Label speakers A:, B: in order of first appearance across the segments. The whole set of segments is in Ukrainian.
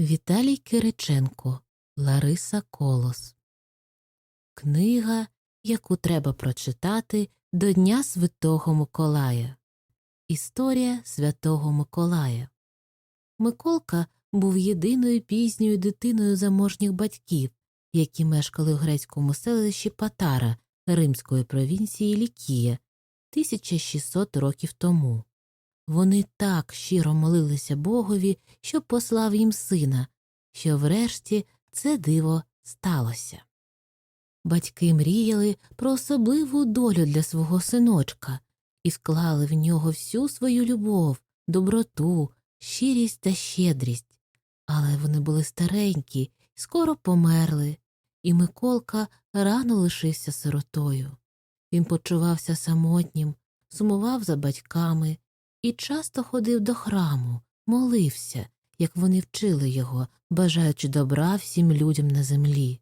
A: Віталій Кириченко Лариса Колос. Книга, яку треба прочитати до Дня Святого Миколая. Історія Святого Миколая. Миколка був єдиною пізньою дитиною заможніх батьків, які мешкали в грецькому селищі Патара римської провінції Лікія 1600 років тому. Вони так щиро молилися Богові, що послав їм сина, що врешті це диво сталося. Батьки мріяли про особливу долю для свого синочка і вклали в нього всю свою любов, доброту, щирість та щедрість, але вони були старенькі, скоро померли, і Миколка рано лишився сиротою. Він почувався самотнім, сумував за батьками і часто ходив до храму, молився, як вони вчили його, бажаючи добра всім людям на землі.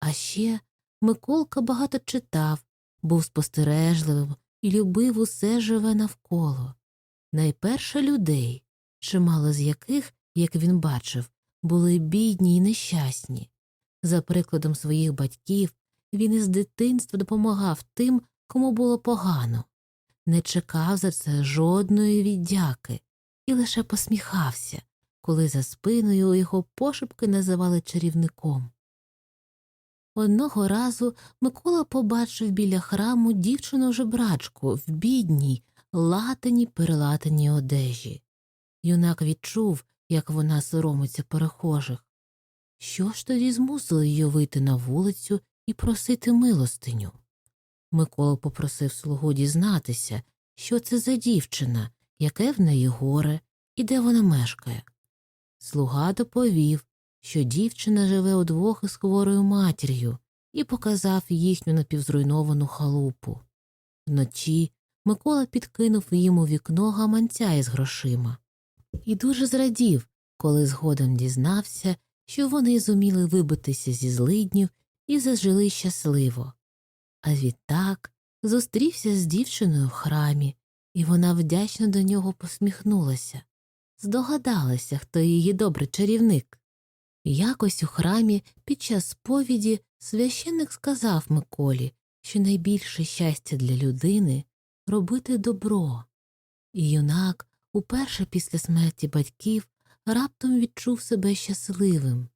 A: А ще Миколка багато читав, був спостережливим і любив усе живе навколо. Найперше людей, чимало з яких, як він бачив, були бідні й нещасні. За прикладом своїх батьків, він із дитинства допомагав тим, кому було погано, не чекав за це жодної віддяки і лише посміхався, коли за спиною його пошепки називали чарівником. Одного разу Микола побачив біля храму дівчину жебрачку в бідній, латаній перелатаній одежі. Юнак відчув, як вона соромиться перехожих. Що ж тоді змусило її вийти на вулицю і просити милостиню? Микола попросив слугу дізнатися, що це за дівчина, яке в неї горе і де вона мешкає. Слуга доповів, що дівчина живе удвох із хворою матір'ю, і показав їхню напівзруйновану халупу. Вночі Микола підкинув їм у вікно гаманця із грошима і дуже зрадів, коли згодом дізнався, що вони зуміли вибитися зі злиднів і зажили щасливо. А відтак зустрівся з дівчиною в храмі, і вона вдячно до нього посміхнулася. Здогадалася, хто її добрий чарівник. Якось у храмі під час сповіді священник сказав Миколі, що найбільше щастя для людини робити добро. І юнак, уперше після смерті батьків, раптом відчув себе щасливим.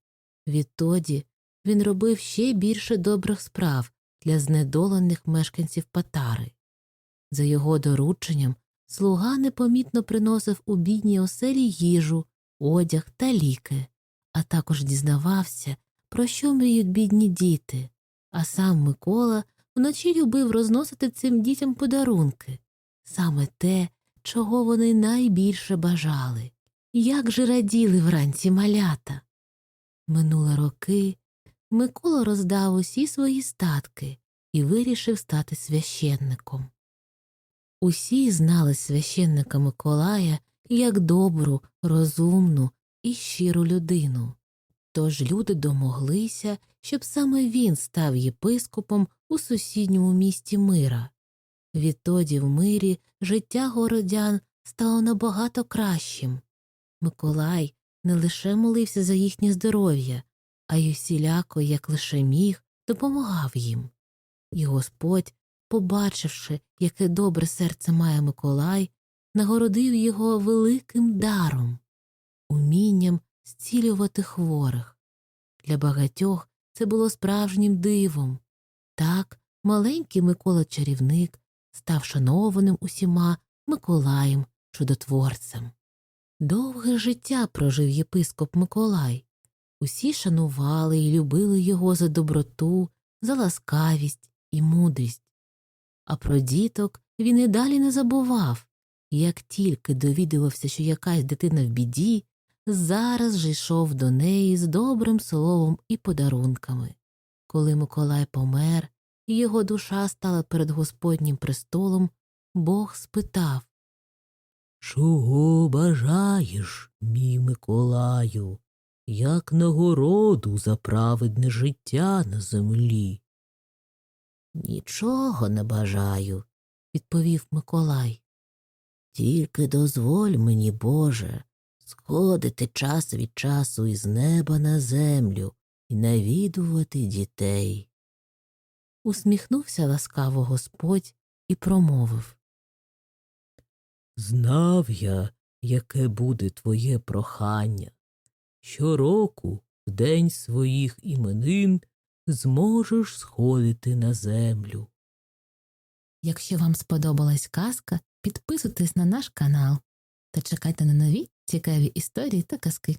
A: Відтоді він робив ще більше добрих справ для знедолених мешканців Патари. За його дорученням слуга непомітно приносив у бідній оселі їжу, одяг та ліки, а також дізнавався, про що мріють бідні діти, а сам Микола вночі любив розносити цим дітям подарунки саме те, чого вони найбільше бажали. Як же раділи вранці малята. Минули роки, Микола роздав усі свої статки і вирішив стати священником. Усі знали священника Миколая як добру, розумну і щиру людину, тож люди домоглися, щоб саме він став єпископом у сусідньому місті Мира. Відтоді в мирі життя городян стало набагато кращим. Миколай не лише молився за їхнє здоров'я, а й усіляко, як лише міг, допомагав їм. І Господь, побачивши, яке добре серце має Миколай, нагородив його великим даром, умінням зцілювати хворих. Для багатьох це було справжнім дивом. Так маленький Микола чарівник став шанованим усіма Миколаєм чудотворцем. Довге життя прожив єпископ Миколай. Усі шанували і любили його за доброту, за ласкавість і мудрість. А про діток він і далі не забував, як тільки довідувався, що якась дитина в біді, зараз же йшов до неї з добрим словом і подарунками. Коли Миколай помер, і його душа стала перед Господнім престолом, Бог спитав
B: Чого бажаєш, мій Миколаю, як нагороду за праведне життя на землі?
A: Нічого не бажаю, відповів Миколай.
B: Тільки дозволь мені, Боже, сходити час від часу із неба на землю і навідувати дітей.
A: Усміхнувся ласкаво Господь і промовив
B: Знав я, яке буде твоє прохання. Щороку, в день своїх іменин, зможеш сходити на землю.
A: Якщо вам сподобалась казка, підписуйтесь на наш канал та чекайте на нові цікаві історії та казки.